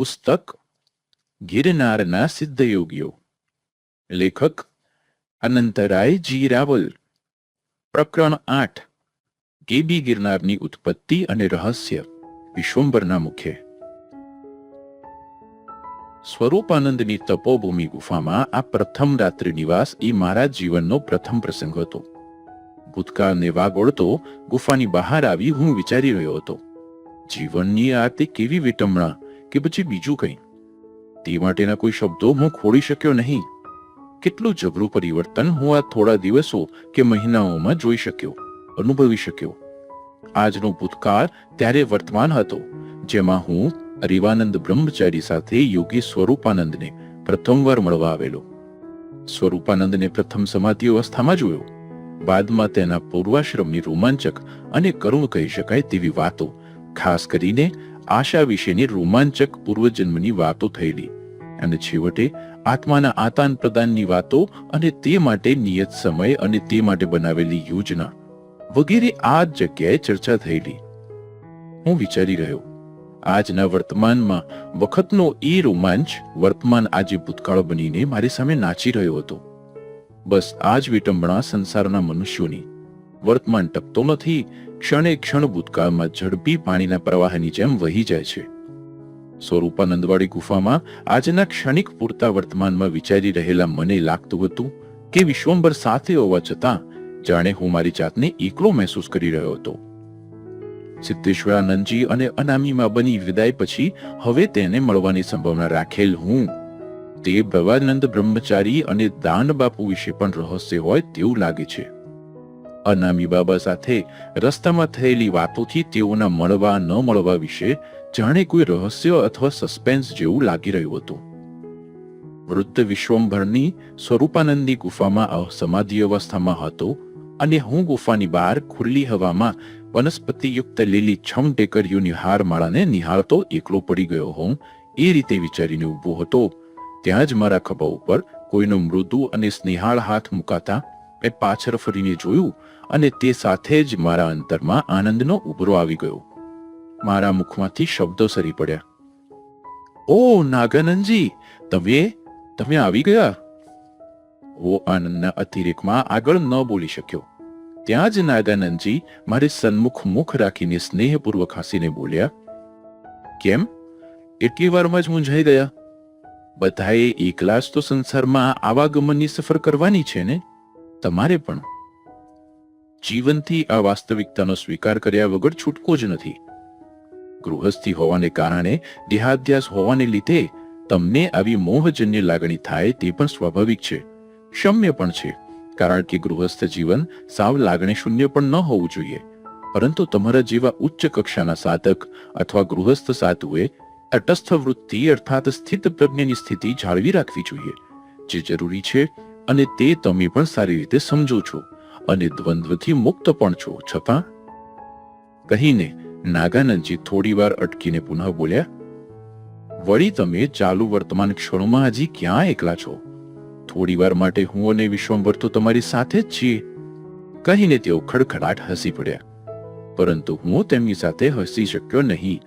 પુસ્તક ગિરનારના સિદ્ધયોગીઓ. લેખક અનંતરાયજી રાવલ પ્રકરણ આઠ, કેબી ગિરનારની ઉત્પત્તિ અને રહસ્ય, વિશ્વંભરના મુખે. સ્વરૂપાનંદની તપોભૂમિ ગુફામાં આ પ્રથમ રાત્રિ નિવાસ એ મારા જીવનનો પ્રથમ પ્રસંગ હતો. ભૂતકાળને વાગોળતો ગુફાની બહાર આવી હું વિચારી રહ્યો હતો. જીવનની આ તે કેવી વિટમણા કે પછી બીજું કંઈ? તે માટેના કોઈ શબ્દો હું ખોડી શક્યો નહીં. કેટલું જબરું પરિવર્તન હું આ થોડા દિવસો કે મહિનાઓમાં જોઈ શક્યો, અનુભવી શક્યો. આજનો ભૂતકાળ ત્યારે વર્તમાન હતો, જેમાં હું અરિવાનંદ બ્રહ્મચારી સાથે યોગી સ્વરૂપાનંદને પ્રથમવાર મળવા આવેલો. સ્વરૂપાનંદને પ્રથમ સમાધિ અવસ્થામાં જોયો. બાદમાં તેના પૂર્વાશ્રમની રોમાંચક અને કરુણ કહી શકાય તેવી વાતો, ખાસ કરીને આશા વિશેની રોમાંચક પૂર્વજન્મની વાતો થયેલી અને છેવટે આત્માના આતાન પ્રદાનની વાતો અને તે માટે નિયત સમય અને તે માટે બનાવેલી યોજના વગેરે આ જગ્યાએ ચર્ચા થયેલી. હું વિચારી રહ્યો, આજના વર્તમાનમાં વખતનો એ રોમાંચ વર્તમાન આજે ભૂતકાળ બનીને મારી સામે નાચી રહ્યો હતો. બસ આ જ વિટંબણા સંસારના મનુષ્યોની વર્તમાન ટકતો નથી, ક્ષણે ક્ષણ ભૂતકાળમાં ઝડપી પાણીના પ્રવાહની જેમ વહી જાય છે. સ્વરૂપાનંદવાળી ગુફામાં આજના ક્ષણિક પૂરતા વર્તમાનમાં વિચારી રહેલા મને લાગતું હતું કે વિશ્વંભર સાથે હોવા છતાં જાણે હું મારી જાતને એકલો મહેસૂસ કરી રહ્યો હતો. સિદ્ધેશ્વરાનંદજી અને અનામીમાં બની વિદાય પછી હવે તેને મળવાની સંભાવના રાખેલ હું. તે ભવાનંદ બ્રહ્મચારી અને દાન બાપુ વિશે પણ રહસ્ય હોય તેવું લાગે છે. અનામી બાબા સાથે રસ્તામાં થયેલી વાતોથી તેઓના મળવા ન મળવા વિશે જાણે કોઈ રહસ્ય અથવા સસ્પેન્સ જેવું લાગી રહ્યું હતું. વૃદ્ધ વિશ્વંભરની સ્વરૂપાનંદની ગુફામાં સમાધિ અવસ્થામાં હતો અને હું ગુફાની બહાર ખુલ્લી હવામાં વનસ્પતિયુક્ત લીલી છમ ટેકરીઓની હારમાળાને નિહાળતો એકલો પડી ગયો હોઉં એ રીતે વિચારીને ઊભો હતો. ત્યાં જ મારા ખભા ઉપર કોઈનો મૃદુ અને સ્નેહાળ હાથ મુકાતા મેં પાછળ ફરીને જોયું અને તે સાથે જ મારા અંતરમાં આનંદનો ઉભરો આવી ગયો. મારા મુખમાંથી શબ્દો સરી પડ્યા. ઓ નાગાનંદજી, તમે તમે આવી ગયા? ઓ આનંદના અતિરેકમાં આગળ ન બોલી શક્યો. ત્યાં જ નાગાનંદજી મારે સન્મુખ મુખ રાખીને સ્નેહપૂર્વક હસીને બોલ્યા, કેમ? એટલી વારમાં જ મૂંઝાઈ ગયા? બધાએ એકલાસ તો સંસારમાં આવાગમનની સફર કરવાની છે ને? તમારે પણ. જીવનથી આ વાસ્તવિકતાનો સ્વીકાર કર્યા વગર છૂટકો જ નથી. ગૃહસ્થી હોવાને કારણે, દેહાધ્યાસ હોવાને લીધે તમને આવી મોહજન્ય લાગણી થાય તે પણ સ્વાભાવિક છે. ક્ષમ્ય પણ છે, કારણ કે ગૃહસ્થ જીવન સાવ લાગણી શૂન્ય પણ ન હોવું જોઈએ. પરંતુ તમારા જેવા ઉચ્ચ કક્ષાના સાધક અથવા ગૃહસ્થ સાધુએ તટસ્થ વૃત્તિ અર્થાત સ્થિત પ્રજ્ઞની સ્થિતિ જાળવી રાખવી જોઈએ. જે જરૂરી છે અને તે તમે પણ સારી રીતે સમજો છો અને દ્વંદ્વથી મુક્ત પણ છો, છતાં? કહીને નાગાનંદજી થોડી વાર અટકીને પુનઃ બોલ્યા, વળી તમે ચાલુ વર્તમાન ક્ષણોમાં હજી ક્યાં એકલા છો? થોડીવાર માટે હું અને વિશ્વંભર તો તમારી સાથે જ છીએ. કહીને તેઓ ખડખડાટ હસી પડ્યા. પરંતુ હું તેમની સાથે હસી શક્યો નહીં,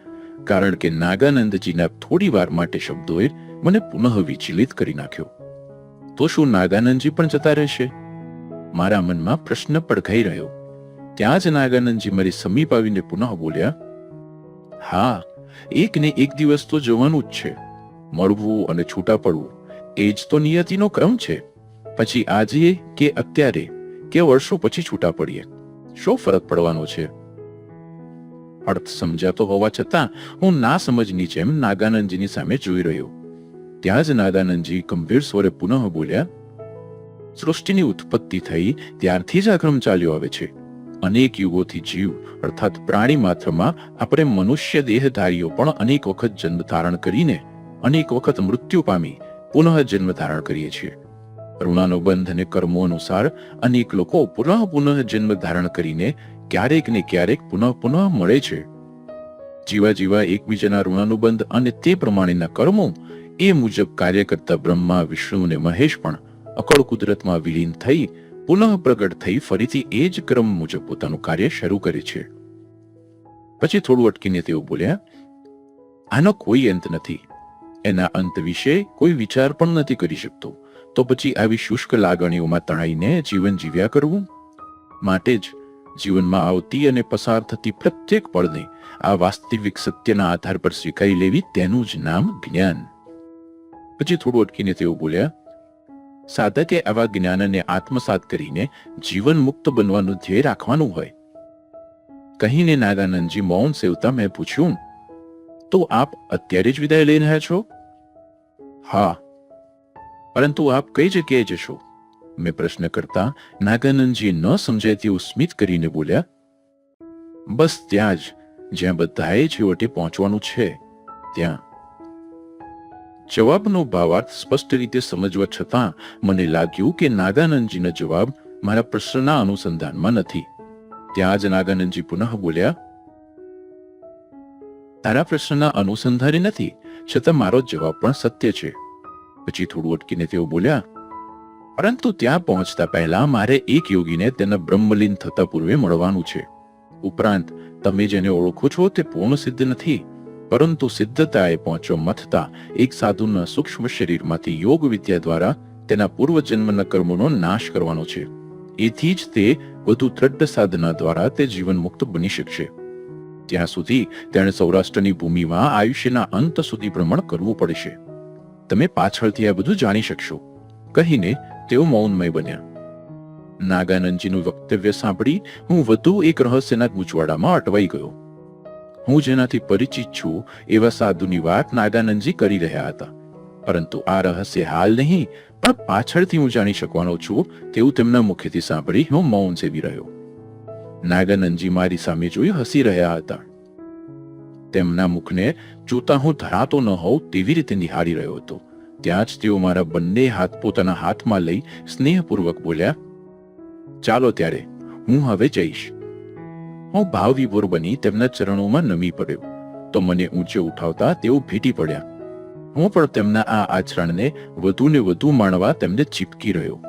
કારણ કે નાગાનંદજીના થોડી વાર માટે શબ્દોએ મને પુનઃ વિચલિત કરી નાખ્યો. તો શું નાગાનંદજી પણ જતા રહેશે? મારા મનમાં પ્રશ્ન પડઘાઈ રહ્યો. ત્યાં જ નાગાનંદજી મારી સમીપ આવીને પુનઃ બોલ્યા, હા, એક ને એક દિવસ તો જવાનું જ છે. મળવું અને છૂટા પડવું, એ જ તો નિયતિનો ક્રમ છે. પછી આજે કે અત્યારે, કે વર્ષો પછી છૂટા પડીએ. શો ફરક પડવાનો છે? અર્થ સમજાતો હોવા છતાં હું ના સમજની જેમ નાગાનંદજીની સામે જોઈ રહ્યો. ત્યાં જ નાદાનંદજી ગંભીર સ્વરે પુનઃ બોલ્યા, સૃષ્ટિની ઉત્પત્તિ થઈ, ત્યારથી જ આ ક્રમ ચાલ્યો આવે છે. અનેક યુગોથી જીવ, અર્થાત પ્રાણી માત્રમાં આપણે મનુષ્ય દેહધારીઓ પણ અનેક વખત જન્મ ધારણ કરીને, અનેક વખત મૃત્યુ પામી, પુનઃ જન્મ ધારણ કરીએ છીએ. ઋણાનુબંધ અને કર્મો અનુસાર અનેક લોકો પુનઃ પુનઃ જન્મ ધારણ કરીને ક્યારેક ને ક્યારેક પુનઃ પુનઃ મળે છે. જીવા જીવા એકબીજાના ઋણાનુબંધ અને તે પ્રમાણેના કર્મો એ મુજબ કાર્ય કરતા બ્રહ્મા, વિષ્ણુ અને મહેશ પણ અકળ કુદરતમાં વિલીન થઈ પુનઃ પ્રગટ થઈ ફરીથી એ જ ક્રમ મુજબ પોતાનું કાર્ય શરૂ કરે છે. પછી થોડું અટકીને તેઓ બોલ્યા, આનો કોઈ અંત નથી. એના અંત વિશે કોઈ વિચાર પણ નથી કરી શકતો. તો પછી આવી શુષ્ક લાગણીઓમાં તણાઈને જીવન જીવ્યા કરવું? માટે જ જીવનમાં આવતી અને પસાર થતી પ્રત્યેક પળને આ વાસ્તવિક સત્યના આધાર પર સ્વીકારી લેવી તેનું જ નામ જ્ઞાન. પછી થોડું અટકીને તેઓ બોલ્યા સાધકે આવા જ્ઞાનને આત્મસાત કરીને જીવન મુક્ત બનવાનું ધ્યેય રાખવાનું હોય કહીને નાગાનંદજી મૌન સેવતા મેં પૂછ્યું તો આપ અત્યારે જ વિદાય લઈ રહ્યા છો હા પરંતુ આપ કઈ જગ્યાએ જશો મેં પ્રશ્ન કરતા નાગાનંદજી ન સમજાય તેવું સ્મિત કરીને બોલ્યા બસ ત્યાં જ જ્યાં બધાએ છેવટે પહોંચવાનું છે ત્યાં જવાબનો ભાવાર્થ સ્પષ્ટ રીતે સમજવા છતાં મને લાગ્યું કે નાગાનંદજીનો જવાબ મારા પ્રશ્નના અનુસંધાનમાં નથી. ત્યાં જ નાગાનંદજી પુનઃ બોલ્યા, તારા પ્રશ્નના અનુસંધાને નથી, છતાં મારો જવાબ પણ સત્ય છે. પછી થોડું અટકીને તેઓ બોલ્યા, પરંતુ ત્યાં પહોંચતા પહેલા મારે એક યોગીને તેના બ્રહ્મલીન થતા પૂર્વે મળવાનું છે. ઉપરાંત, તમે જેને ઓળખો છો તે પૂર્ણ સિદ્ધ નથી. પરંતુ સિદ્ધતાએ પહોંચો મથતા એક સાધુના સૂક્ષ્મ શરીરમાંથી યોગ વિદ્યા દ્વારા તેના પૂર્વજન્મના કર્મોનો નાશ કરવાનો છે. એથી જ તે વધુ દ્રઢ સાધના દ્વારા તે જીવન મુક્ત બની શકશે. ત્યાં સુધી તેણે સૌરાષ્ટ્રની ભૂમિમાં આયુષ્યના અંત સુધી ભ્રમણ કરવું પડશે. તમે પાછળથી આ બધું જાણી શકશો. કહીને તેઓ મૌનમય બન્યા. નાગાનંદજીનું વક્તવ્ય સાંભળી હું વધુ એક રહસ્યના ગૂંચવાડામાં અટવાઈ ગયો. હું જેનાથી પરિચિત છું, એવા સાધુની વાત નાગાનંદજી કરી રહ્યા હતા. પરંતુ આ રહસ્ય હાલ નહીં, પણ પાછળથી હું જાણી શકવાનો છું, તેવું તેમના મુખેથી સાંભળી હું મૌન સેવી રહ્યો. નાગાનંદજી મારી સામે જોઈ હસી રહ્યા હતા. તેમના મુખને જોતા હું ધરાતો ન હોઉં તેવી રીતે નિહાળી રહ્યો હતો. ત્યાં જ તેઓ મારા બંને હાથ પોતાના હાથમાં લઈ સ્નેહપૂર્વક બોલ્યા, ચાલો ત્યારે, હું હવે જઈશ. હું ભાવવિભોર બની તેમના ચરણોમાં નમી પડ્યો. તો મને ઊંચે ઉઠાવતા તેઓ ભેટી પડ્યા. હું પણ તેમના આ આચરણને વધુ ને વધુ માણવા તેમને ચીપકી રહ્યો.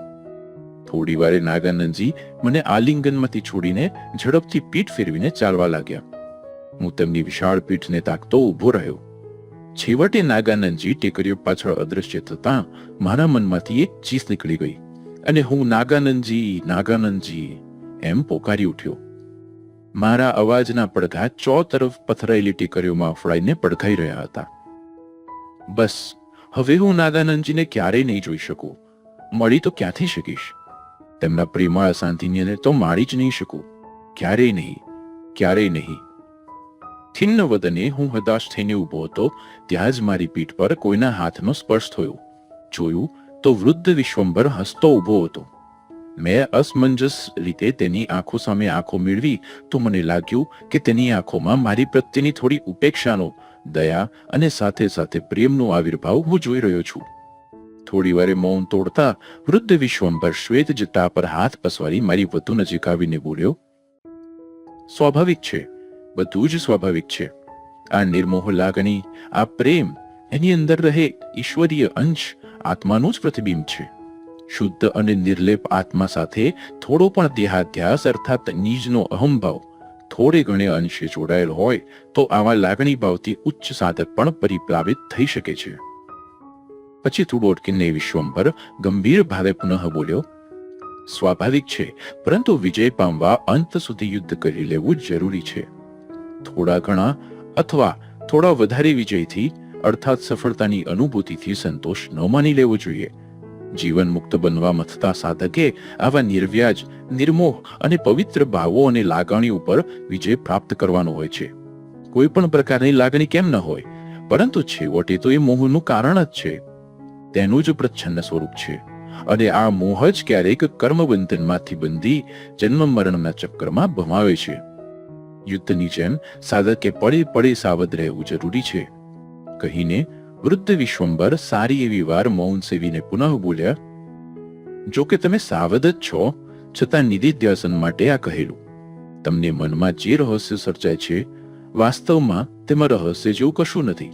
થોડી વારે નાગાનંદજી મને આલિંગનમાંથી છોડીને ઝડપથી પીઠ ફેરવીને ચાલવા લાગ્યા. હું તેમની વિશાળ પીઠને તાકતો ઊભો રહ્યો. છેવટે નાગાનંદજી ટેકરીઓ પાછળ અદૃશ્ય થતા મારા મનમાંથી એક ચીસ નીકળી ગઈ. અને હું, નાગાનંદજી નાગાનંદજી, એમ પોકારી ઉઠ્યો. મારા અવાજના પડઘા ચો તરફ પથરાયેલી ટીકરીઓમાં અફડાઈને પડઘાઈ રહ્યા હતા. બસ, હવે હું નાદાનંદજીને ક્યારેય નહીં જોઈ શકું. મળી તો ક્યાંથી શકીશ? તેમના પ્રેમાળ સાંધિન્યને તો મારી જ નહીં શકું. ક્યારેય નહીં ક્યારેય નહીં. ખિન્ન વદને હું હતાશ થઈને ઊભો હતો, ત્યાં જ મારી પીઠ પર કોઈના હાથનો સ્પર્શ થયો. જોયું તો વૃદ્ધ વિશ્વંભર હસતો ઊભો હતો. મેં અસમંજસ રીતે તેની આંખો સામે આંખો મેળવી. તો મને લાગ્યું કે તેની આંખોમાં મારી પ્રત્યેની થોડી ઉપેક્ષાનો દયા અને સાથે સાથે પ્રેમનો આવિર્ભાવ હું જોઈ રહ્યો છું. થોડી વારે મૌન તોડતા વૃદ્ધ વિશ્વંભર શ્વેત જટા પર હાથ પસવારી મારી વધુ નજીક આવીને બોલ્યો, સ્વાભાવિક છે, બધું જ સ્વાભાવિક છે. આ નિર્મોહ લાગણી, આ પ્રેમ, એની અંદર રહે ઈશ્વરીય અંશ, આત્માનું જ પ્રતિબિંબ છે. શુદ્ધ અને નિર્લેપ આત્મા સાથે થોડો પણ દેહાધ્યાસ અર્થાત નીજનો અહંભાવ. થોડે ઘણે અંશે જોડાયેલ હોય તો આવા લાગણી ભાવથી ઉચ્ચ સાધક પણ પરિપ્લાવિત થઈ શકે છે. પછી થોડું અટકીને વિશ્વંભર ગંભીર ભાવે પુનઃ બોલ્યો, સ્વાભાવિક છે, પરંતુ વિજય પામવા અંત સુધી યુદ્ધ કરી લેવું જરૂરી છે. થોડા ઘણા અથવા થોડા વધારે વિજયથી અર્થાત સફળતાની અનુભૂતિથી સંતોષ ન માની લેવો જોઈએ. જીવન મુક્ત બનવા મથતા સાધકે આવા નિર્વ્યાજ, નિર્મોહ અને પવિત્ર ભાવો અને લાગણી ઉપર વિજય પ્રાપ્ત કરવાનો હોય છે. કોઈ પણ પ્રકારની લાગણી કેમ ન હોય, પરંતુ છેવટે તો એ મોહનું કારણ જ છે. તેનું જ પ્રચ્છન્ન સ્વરૂપ છે. અને આ મોહ જ ક્યારેક કર્મબંધનમાંથી બંધી જન્મ મરણના ચક્કરમાં ભમાવે છે. યુદ્ધની જેમ સાધકે પડે પડે સાવધ રહેવું જરૂરી છે. કહીને વૃદ્ધ વિશ્વંભર સારી એવી વાર મૌન સેવીને પુનઃ બોલ્યા જો કે તમે સાવધ જ છો છતાં નિધિધ્યાસન માટે આ કહેલું તમને મનમાં જે રહસ્ય સર્જાય છે વાસ્તવમાં તેમાં રહસ્ય જેવું કશું નથી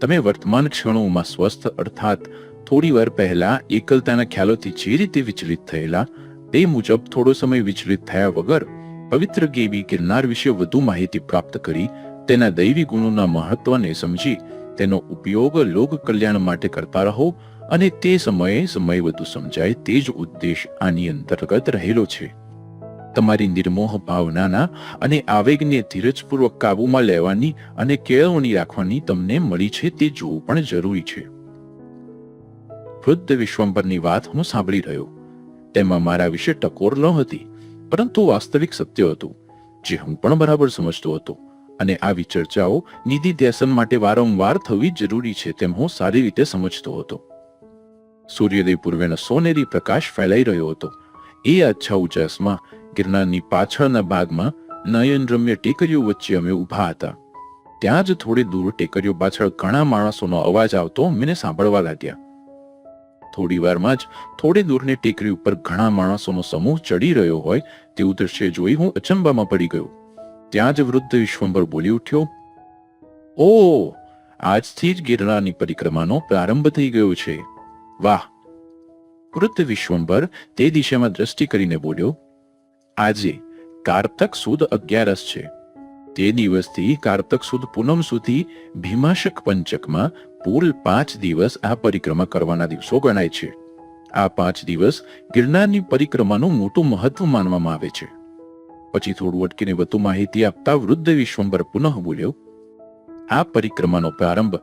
તમે વર્તમાન ક્ષણોમાં સ્વસ્થ અર્થાત થોડી વાર પહેલા એકલતાના ખ્યાલોથી જે રીતે વિચલિત થયેલા તે મુજબ થોડો સમય વિચલિત થયા વગર પવિત્ર ગેવી ગિરનાર વિશે વધુ માહિતી પ્રાપ્ત કરી તેના દૈવી ગુણોના મહત્વને સમજી તેનો ઉપયોગ લોક કલ્યાણ માટે કરતા રહો અને તે સમયે સમય વધુ સમજાય તે જ ઉદ્દેશ આની અંતર્ગત રહેલો છે. તમારી નિર્મોહ ભાવનાના અને આવેગને ધીરજપૂર્વક કાબૂમાં લેવાની અને કેળવણી રાખવાની તમને મળી છે તે જોવું પણ જરૂરી છે. વૃદ્ધ વિશ્વંભરની વાત હું સાંભળી રહ્યો. તેમાં મારા વિશે ટકોર ન હતી, પરંતુ વાસ્તવિક સત્ય હતું, જે હું પણ બરાબર સમજતો હતો. અને આવી ચર્ચાઓ નિધિ ધ્યાસન માટે વારંવાર થવી જરૂરી છે તેમ હું સારી રીતે સમજતો હતો. સૂર્યોદય પૂર્વેનો સોનેરી પ્રકાશ ફેલાઈ રહ્યો હતો. એ આછા ઉજાસમાં ગિરનારની પાછળના ભાગમાં નયનરમ્ય ટેકરીઓ વચ્ચે અમે ઊભા હતા. ત્યાં જ થોડી દૂર ટેકરીઓ પાછળ ઘણા માણસોનો અવાજ આવતો મને સાંભળવા લાગ્યા. થોડી વારમાં જ થોડી દૂરની ટેકરી ઉપર ઘણા માણસોનો સમૂહ ચડી રહ્યો હોય તેવું દ્રશ્ય જોઈ હું અચંબામાં પડી ગયો. ત્યાં જ વૃદ્ધ વિશ્વંભર બોલી ઉઠ્યો, ઓ, આજથી જ ગિરનારની પરિક્રમાનો પ્રારંભ થઈ ગયો છે. વાહ. વૃદ્ધ વિશ્વંભર તે દિશામાં દ્રષ્ટિ કરીને બોલ્યો, આજે કારતક સુદ અગિયારસ છે. તે દિવસથી કારતક સુદ પૂનમ સુધી ભીમાશક પંચકમાં પૂલ પાંચ દિવસ આ પરિક્રમા કરવાના દિવસો ગણાય છે. આ પાંચ દિવસ ગિરનારની પરિક્રમાનું મોટું મહત્વ માનવામાં આવે છે. પછી થોડું અટકીને વધુ માહિતી આપતા વૃદ્ધ વિશ્વંભર પુનઃ બોલ્યો, આ પરિક્રમાનો પ્રારંભ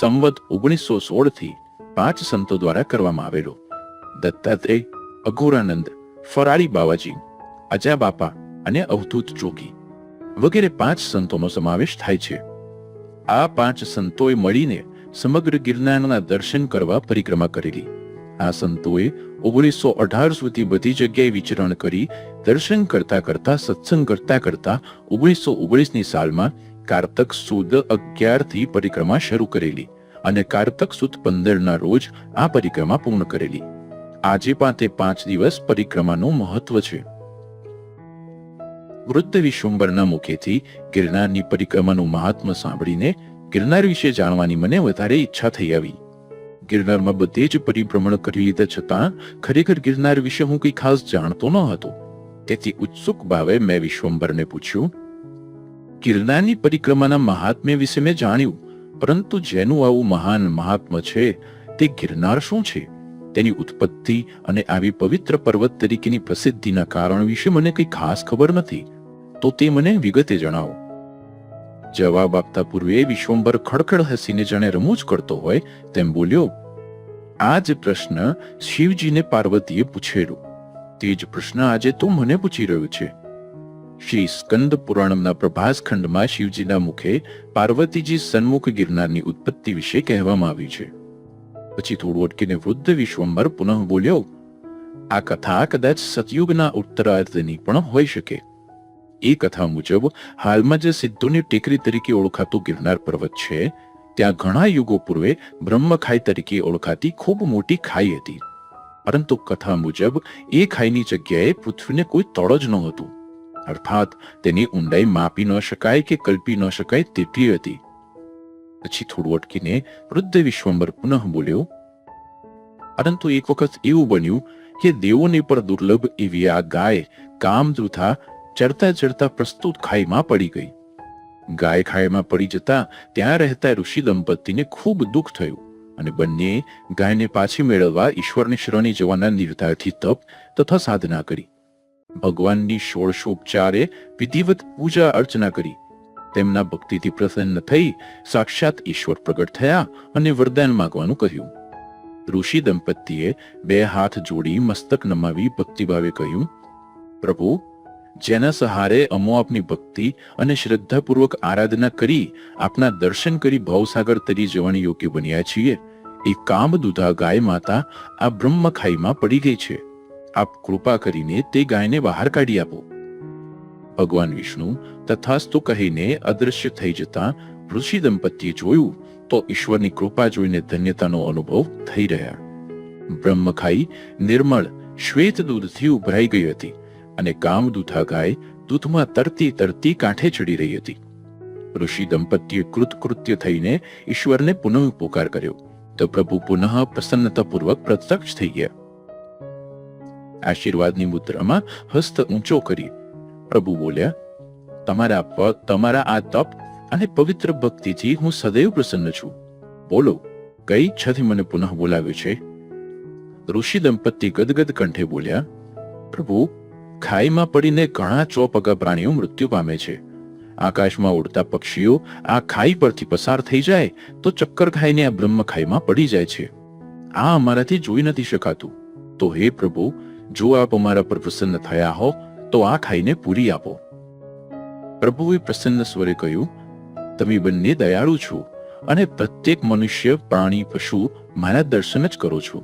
સંવત ઓગણીસો સોળથી પાંચ સંતો દ્વારા કરવામાં આવેલો. દત્તાત્રેય, અઘોરાનંદ, ફરાળી બાવાજી, અજા બાપા અને અવધૂત જોગી વગેરે પાંચ સંતોનો સમાવેશ થાય છે. આ પાંચ સંતોએ મળીને સમગ્ર ગિરનારના દર્શન કરવા પરિક્રમા કરેલી. આ સંતોએ ઓગણીસો અઢાર સુધી બધી જગ્યાએ વિચરણ કરી, દર્શન કરતા કરતા, સત્સંગ કરતા કરતા ઓગણીસો ઓગણીસની સાલમાં કારતક સુદ અગિયારથી પરિક્રમા શરૂ કરેલી અને કારતક સુદ પંદરના રોજ આ પરિક્રમા પૂર્ણ કરેલી. આજે પણ તે પાંચ દિવસ પરિક્રમાનું મહત્વ છે. વૃદ્ધ વિશ્વંભરના મુખેથી ગિરનારની પરિક્રમાનું મહાત્મ સાંભળીને ગિરનાર વિશે જાણવાની મને વધારે ઈચ્છા થઈ આવી. ગિરનારમાં બધે જ પરિભ્રમણ કરી લીધા છતાં ખરેખર ગિરનાર વિશે હું કંઈ ખાસ જાણતો ન હતો. તેથી ઉત્સુક ભાવે મેં વિશ્વંભરને પૂછ્યું, ગિરનારની પરિક્રમાના મહાત્મ્ય વિશે મેં જાણ્યું, પરંતુ જેનું આવું મહાન મહાત્મ છે તે ગિરનાર શું છે? તેની ઉત્પત્તિ અને આવી પવિત્ર પર્વત તરીકેની પ્રસિદ્ધિના કારણ વિશે મને કંઈ ખાસ ખબર નથી. તો તે મને વિગતે જણાવો. જવાબ આપતા પૂર્વે વિશ્વંભર ખડખડ હસીને જાણે રમૂજ કરતો હોય તેમ બોલ્યો આ જ પ્રશ્ન શિવજીને પાર્વતીએ પૂછેલો. તે જ પ્રશ્ન આજે તું મને પૂછી રહ્યો છે. શ્રી સ્કંદ પુરાણમના પ્રભાસ ખંડમાં શિવજીના મુખે પાર્વતીજી સન્મુખ ગિરનારની ઉત્પત્તિ વિશે કહેવામાં આવ્યું છે. પછી થોડું અટકીને વૃદ્ધ વિશ્વંભર પુનઃ બોલ્યો, આ કથા કદાચ સતયુગના ઉત્તરાર્ધની પણ હોઈ શકે. એ કથા મુજબ હાલમાં જે સિદ્ધોની ટેકરી તરીકે ઓળખાતું ગિરનાર પર્વત છે ત્યાં ઘણા યુગો પૂર્વે બ્રહ્મખાઈ તરીકે ઓળખાતી ખૂબ મોટી ખાઈ હતી. પરંતુ કથા મુજબ એ ખાઈની જગ્યાએ પૃથ્વીને કોઈ તળ જ નહોતું. અર્થાત તેની ઊંડાઈ માપી ન શકાય કે કલ્પી ન શકાય તેટલી હતી. પછી થોડું અટકીને વૃદ્ધ વિશ્વંબર પુનઃ બોલ્યો, પરંતુ એક વખત એવું બન્યું કે દેવોને પર દુર્લભ એવી આ ગાય કામદૃથા ચડતા ચડતા પ્રસ્તુત ખાઈમાં પડી ગઈ. ગાય ખાઈમાં પડી જતા ત્યાં રહેતા ઋષિ દંપતીને ખૂબ દુઃખ થયું અને બંને ગાયને પાછી મેળવવા ઈશ્વરની શરણે જવાના નિર્ધારથી તપ તથા સાધના કરી. ભગવાનની ષોડશોપચારે વિધિવત પૂજા અર્ચના કરી. તેમના ભક્તિથી પ્રસન્ન થઈ સાક્ષાત ઈશ્વર પ્રગટ થયા અને વરદાન માંગવાનું કહ્યું. ઋષિ દંપતીએ બે હાથ જોડી મસ્તક નમાવી ભક્તિભાવે કહ્યું, પ્રભુ જેના સહારે અમો આપની ભક્તિ અને શ્રદ્ધાપૂર્વક આરાધના કરી આપના દર્શન કરી ભવસાગર તરી જવાની યોગ્ય બન્યા છીએ. એ કામદુધા ગાય માતા આ બ્રહ્મખાઈમાં પડી ગઈ છે. આપ કૃપા કરીને તે ગાયને બહાર કાઢી આપો. ભગવાન વિષ્ણુ તથાસ્તુ કહીને અદૃશ્ય થઈ જતા ઋષિ દંપતીએ જોયું તો ઈશ્વરની કૃપા જોઈને ધન્યતાનો અનુભવ થઈ રહ્યા. બ્રહ્મખાઈ નિર્મળ શ્વેત દૂધથી ઉભરાઈ ગઈ હતી. અને કામદૂધા ગાય દૂધમાં તરતી તરતી કાંઠે ચડી રહી હતી. ઋષિ દંપતીએ કૃતકૃત્ય થઈને ઈશ્વરને પુનઃ પોકાર કર્યો. તો પ્રભુ પુનઃ પ્રસન્નતાપૂર્વક પ્રત્યક્ષ થઈ ગયા. આશીર્વાદની મુદ્રામાં હસ્ત ઊંચો કરી પ્રભુ બોલ્યા, તમારા તમારા આ તપ અને પવિત્ર ભક્તિથી હું સદૈવ પ્રસન્ન છું. બોલો, કઈ ઈચ્છાથી મને પુનઃ બોલાવ્યું છે? ઋષિ દંપતી ગદગદ કંઠે બોલ્યા, પ્રભુ ખાઈમાં પડીને ઘણા ચોપગા પ્રાણીઓ મૃત્યુ પામે છે. આકાશમાં ઉડતા પક્ષીઓ આ ખાઈ પરથી પસાર થઈ જાય તો ચક્કર ખાઈને આ બ્રહ્મ ખાઈમાં પડી જાય છે. આ અમારાથી જોઈ નથી શકાતું. તો હે પ્રભુ, જો આપ અમારા પર પ્રસન્ન થયા હો, તો આ ખાઈને પૂરી આપો. પ્રભુએ પ્રસન્ન સ્વરે કહ્યું, તમે બંને દયાળુ છો અને પ્રત્યેક મનુષ્ય, પ્રાણી, પશુ મારા દર્શન જ કરો છો.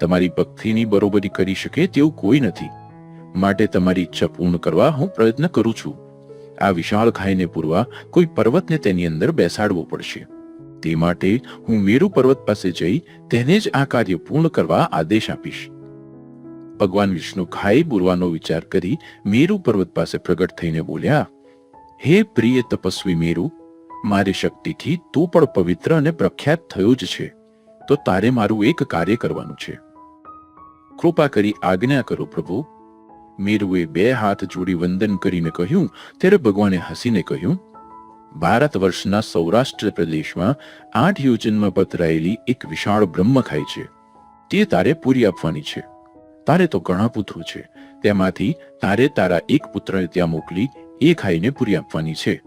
તમારી ભક્તિની બરોબરી કરી શકે તેવું કોઈ નથી. માટે તમારી ઈચ્છા પૂર્ણ કરવા હું પ્રયત્ન કરું છું. આ વિશાળ ખાઈને પૂરવા કોઈ પર્વતને તેની અંદર બેસાડવો પડશે. તે માટે હું મેરુ પર્વત પાસે જઈ તેને જ આ કાર્ય પૂર્ણ કરવા આદેશ આપીશ. ભગવાન વિષ્ણુ ખાઈ પૂરવાનો વિચાર કરી મેરુ પર્વત પાસે પ્રગટ થઈને બોલ્યા, હે પ્રિય તપસ્વી મેરુ, મારી શક્તિથી તું પણ પવિત્ર અને પ્રખ્યાત થયો જ છે. તો તારે મારું એક કાર્ય કરવાનું છે. કૃપા કરી આજ્ઞા કરો પ્રભુ મેરુએ બે હાથ જોડી વંદન કરીને કહ્યું ત્યારે ભગવાને હસીને કહ્યું, ભારત વર્ષના સૌરાષ્ટ્ર પ્રદેશમાં આઠ યોજનમાં પથરાયેલી એક વિશાળ બ્રહ્મ ખાય છે. તે તારે પૂરી આપવાની છે. તારે તો ઘણા પુત્રો છે. તેમાંથી તારે તારા એક પુત્રને ત્યાં મોકલી, એ ખાઈને પૂરી આપવાની છે.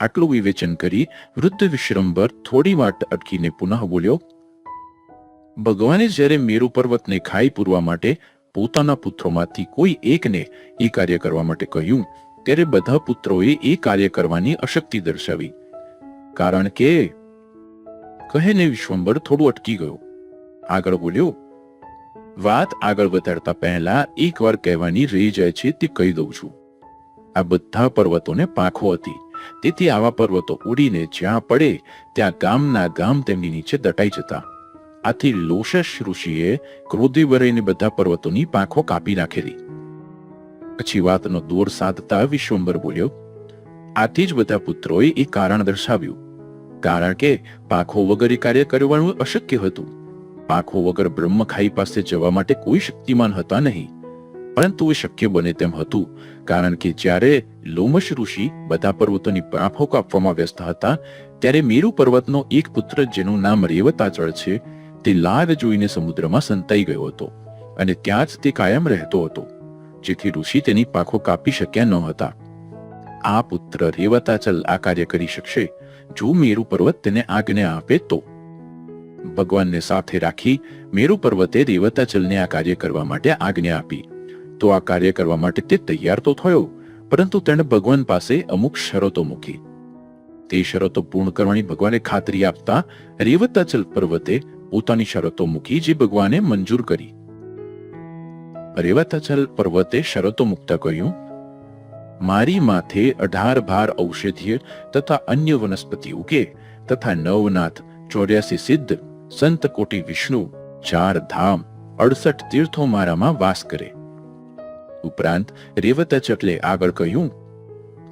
આટલું વિવેચન કરી વૃદ્ધ વિશ્રંભર થોડી વાર અટકીને પુનઃ બોલ્યો, ભગવાને જ્યારે મેરુ પર્વતને ખાઈ પૂરવા માટે પોતાના પુત્રોમાંથી કોઈ એકને એ કાર્ય કરવા માટે કહ્યું, ત્યારે બધા પુત્રોએ એ કાર્ય કરવાની અશક્તિ દર્શાવી. કારણ કે કહેને વિશ્વંભર થોડું અટકી ગયો. આગળ બોલ્યો, વાત આગળ વધારતા પહેલા એકવાર કહેવાની રહી જાય છે તે કહી દઉં છું. આ બધા પર્વતોને પાંખો હતી. તેથી આવા પર્વતો ઉડીને જ્યાં પડે, ત્યાં ગામના ગામ તેમની નીચે દટાઈ જતા. આથી લોશશ ઋષિએ ક્રોધી વરેને બધા પર્વતોની પાંખો કાપી નાખેલી. પછી વાતનો દોર સાધતા વિશ્વંબર બોલ્યો, આથી જ બધા પુત્રોએ એ કારણ દર્શાવ્યું. કારણ કે પાંખો વગર એ કાર્ય કરવાનું અશક્ય હતું. પાંખો વગર બ્રહ્મખાઈ પાસે જવા માટે કોઈ શક્તિમાન હતા નહીં. પરંતુ એ શક્ય બને તેમ હતું, કારણ કે જ્યારે લોમશ ઋષિ બધા પર્વતોની પાંખો કાપવામાં વ્યસ્ત હતા, ત્યારે મેરુ પર્વતનો એક પુત્ર જેનું નામ રેવતાચળ છે તે લાદ જોઈને સમુદ્રમાં સંતાઈ ગયો હતો અને ત્યાં જ તે કાયમ રહેતો હતો, જેથી ઋષિ તેની પાખો કાપી શક્યા ન હતા. આ પુત્ર રેવતાચલ આ કાર્ય કરી શકશે? જો મેરુ પર્વત તેને આજ્ઞા આપે તો? ભગવાનને સાથે રાખી મેરુ પર્વતે રેવતાચલને આ કાર્ય કરવા માટે આજ્ઞા આપી. તો આ કાર્ય કરવા માટે તે તૈયાર તો થયો, પરંતુ તેણે ભગવાન પાસે અમુક શરતો મૂકી. તે શરતો પૂર્ણ કરવાની ભગવાને ખાતરી આપતા રેવતાચલ પર્વતે પોતાની શરતો મૂકી જે ભગવાને મંજૂર કરી. રેવતાચલ પર્વતે શરતો મૂકતા કહ્યું મારી માથે અઢાર ભાર ઔષધીય તથા અન્ય વનસ્પતિ ઉગે તથા નવનાથ ચોર્યાસી સિદ્ધ સંત કોટી વિષ્ણુ ચાર ધામ અડસઠ તીર્થો મારામાં વાસ કરે. ઉપરાંત રેવતાચલે આગળ કહ્યું,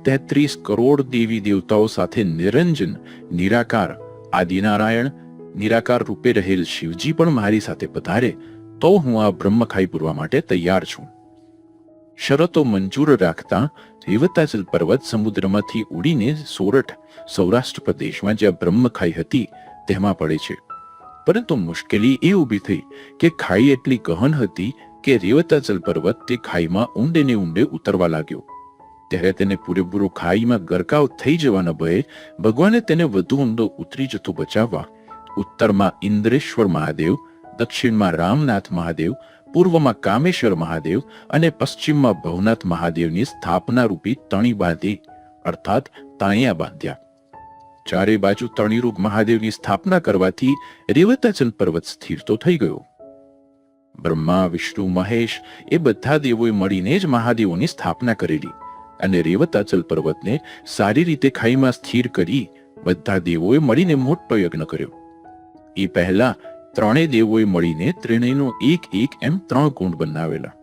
તેત્રીસ કરોડ દેવી દેવતાઓ સાથે નિરંજન, નિરાકાર, આદિનારાયણ નિરાકાર રૂપે રહેલ શિવજી પણ મારી સાથે પધારે, તો હું આ બ્રહ્મ ખાઈ પૂરવા માટે તૈયાર છું. શરતો મંજૂર રાખતા રેવતાચલ પર્વત સમુદ્રમાંથી ઉડીને સોરઠ, સૌરાષ્ટ્ર પ્રદેશમાં જ્યાં બ્રહ્મખાઈ હતી, તેમાં પડે છે. પરંતુ મુશ્કેલી એ ઊભી થઈ કે ખાઈ એટલી ગહન હતી કે રેવતાચલ પર્વત તે ખાઈમાં ઊંડે ને ઊંડે ઉતરવા લાગ્યો. ત્યારે તેને પૂરેપૂરો ખાઈમાં ગરકાવ થઈ જવાના ભયે ભગવાને તેને વધુ ઊંડો ઉતરી જતો બચાવવા ઉત્તરમાં ઇન્દ્રેશ્વર મહાદેવ, દક્ષિણમાં રામનાથ મહાદેવ, પૂર્વમાં કામેશ્વર મહાદેવ અને પશ્ચિમમાં ભવનાથ મહાદેવની સ્થાપના રૂપી તણી બાંધી, અર્થાત તાણિયા બાંધ્યા. ચારે બાજુ તણીરૂપ મહાદેવની સ્થાપના કરવાથી રેવતાચલ પર્વત સ્થિર તો થઈ ગયો. બ્રહ્મા, વિષ્ણુ, મહેશ એ બધા દેવોએ મળીને જ મહાદેવોની સ્થાપના કરેલી અને રેવતાચલ પર્વતને સારી રીતે ખાઈમાં સ્થિર કરી બધા દેવોએ મળીને મોટો યજ્ઞ કર્યો. એ પહેલા ત્રણેય દેવોએ મળીને ત્રણેયનો એક એક એમ ત્રણ કુંડ બનાવેલા.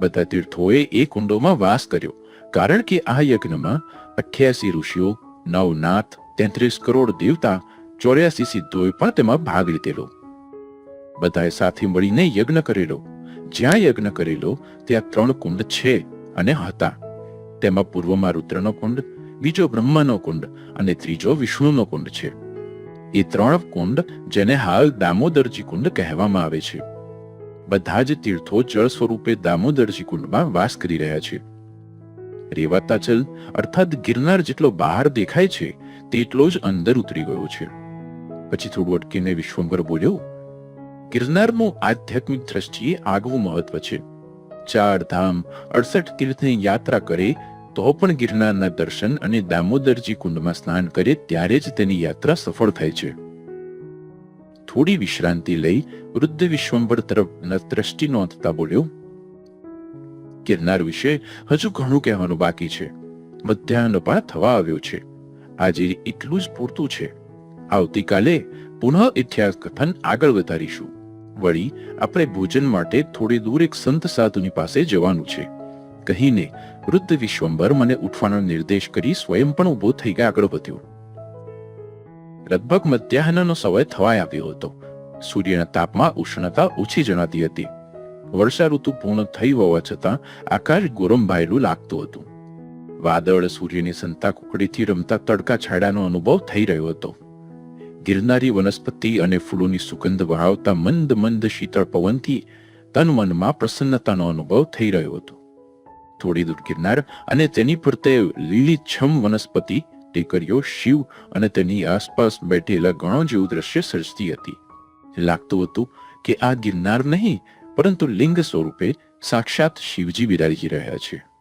બધા તીર્થોએ એ કુંડોમાં વાસ કર્યો, કારણ કે આ યજ્ઞમાં અઠ્યાસી ઋષિઓ નવ નાથ તેત્રીસ કરોડ દેવતા, ચોર્યાસી સિદ્ધોએ પણ તેમાં ભાગ લીધેલો. બધાએ સાથે મળીને યજ્ઞ કરેલો. જ્યાં યજ્ઞ કરેલો, ત્યાં ત્રણ કુંડ છે અને હતા. તેમાં પૂર્વમાં રુદ્રનો કુંડ, બીજો બ્રહ્માનો કુંડ અને ત્રીજો વિષ્ણુનો કુંડ છે. એ ત્રણ કુંડ જેને હાલ દામોદરજી કુંડ કહેવામાં આવે છે. બધા જ તીર્થો જળ સ્વરૂપે દામોદરજી કુંડમાં વાસ કરી રહ્યા છે. રેવાતાચલ અર્થાત ગિરનાર જેટલો બહાર દેખાય છે, તેટલો જ અંદર ઉતરી ગયો છે. પછી થોડું અટકીને વિશ્વંભર બોલ્યો, ગિરનારનું આધ્યાત્મિક દ્રષ્ટિએ આગવું મહત્વ છે. ચાર ધામ, અડસઠ તીર્થની યાત્રા કરે તો પણ ગિરનારના દર્શન અને દામોદરજી કુંડમાં સ્નાન કરે ત્યારે જ તેની યાત્રા સફળ થાય છે. થોડી વિશ્રાંતિ લઈ વૃદ્ધ વિશ્વંભર તરફ દ્રષ્ટિ નોંધતા બોલ્યો, ગિરનાર વિશે હજુ ઘણું કહેવાનું બાકી છે. મધ્યાહન પણ થવા આવ્યો છે. આજે એટલું જ પૂરતું છે. આવતીકાલે પુનઃ ઇતિહાસ કથન આગળ વધારીશું. વળી, આપણે ભોજન માટે થોડી દૂર એક સંત સાધુની પાસે જવાનું છે. કહીને વૃદ્ધ વિશ્વંભર મને ઉઠવાનો નિર્દેશ કરી સ્વયં પણ ઊભો થઈ ગયા આગળ વધ્યો. લગભગ મધ્યાહનનો સમય થવાય આવ્યો હતો. સૂર્યના તાપમાં ઉષ્ણતા ઓછી જણાતી હતી. વર્ષા ઋતુ પૂર્ણ થઈ હોવા છતાં આકાશ ગોરંભાયેલું લાગતું હતું. વાદળ સૂર્યની સંતા કુકડીથી રમતા તડકા છાડાનો અનુભવ થઈ રહ્યો હતો. ગિરનારી વનસ્પતિ અને ફૂલોની સુગંધ વહાવતા મંદ મંદ શીતળ પવનથી તન મનમાં પ્રસન્નતાનો અનુભવ થઈ રહ્યો હતો. થોડી દૂર ગિરનાર. અને તેની ફરતે લીલીછમ વનસ્પતિ, ટેકરીઓ, શિવ અને તેની આસપાસ બેઠેલા ગણો જેવું દ્રશ્ય સર્જતી હતી. લાગતું હતું કે આ ગિરનાર નહીં, પરંતુ લિંગ સ્વરૂપે સાક્ષાત શિવજી બિરાજી રહ્યા છે.